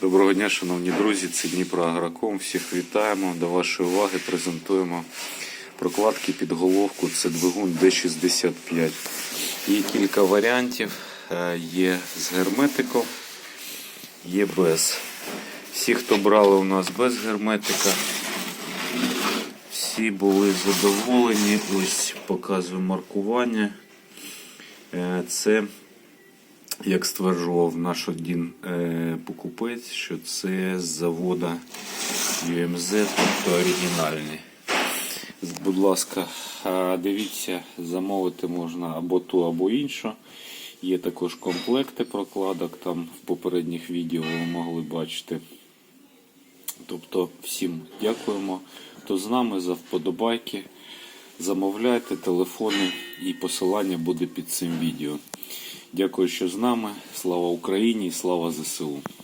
Доброго дня, шановні друзі, це Дніпро Агроком. Всіх вітаємо. До вашої уваги презентуємо прокладки під головку. Це двигун D65. Є кілька варіантів. Е, Є з герметиком, є без. Всі, хто брали у нас без герметика, всі були задоволені. Ось показую маркування. Е, Це як стверджував наш один е, покупець, що це з завода UMZ, тобто оригінальний. Будь ласка, дивіться, замовити можна або ту, або іншу. Є також комплекти прокладок, там в попередніх відео ви могли бачити. Тобто всім дякуємо, хто з нами за вподобайки. Замовляйте телефони і посилання буде під цим відео. Дякую, що з нами. Слава Україні і слава ЗСУ.